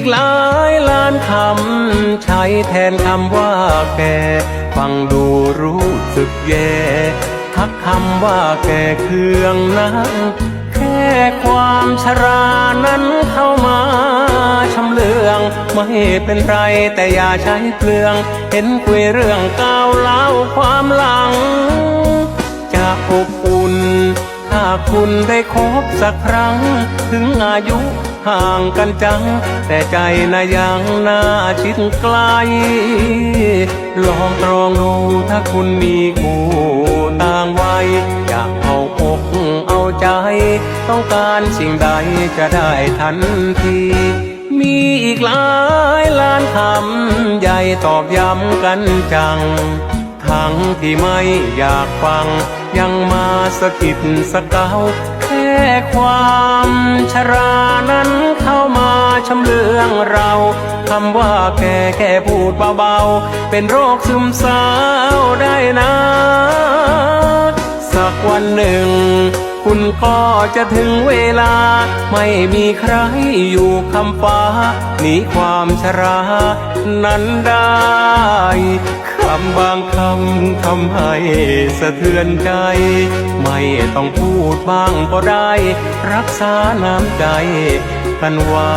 กหลายล้านคำ ใช้แทนคำว่าแก ฟังดูรู้สึกแย่ทักคำว่าแกเครื่องนักแค่ความชรานั้นเข้ามาชำเลือง ไม่เป็นไรแต่อย่าใช้เปลือง เห็นคุยเรื่องก้าวเล่าความหลัง จะอบอุ่นถ้าคุณได้คบสักครั้ง ถึงอายุ ห่างกันจัง แต่ใจนะยังน่าชิดไกล ลองตรองดูถ้าคุณมีคู่ต่างวัยอยากเอาอกเอาใจ ต้องการสิ่งใดจะได้ทันทีมีอีกหลายล้านคำใหญ่ตอกย้ำกันจัง ทั้งที่ไม่อยากฟัง ยังมาสะกิดสะเกาแค่ความชรา นั้นเข้ามาชำเลืองเราคำว่าแก่แค่พูดเบาๆ เป็นโรคซึมเศร้าได้นะ สักวันหนึ่ง คุณก็จะถึงเวลา ไม่มีใครอยู่คำฟ้าหนีความชรานั้นได้คำบางคำทำให้สะเทือนใจ ไม่ต้องพูดบ้างก็ได้ รักษาน้ำใจกันไว้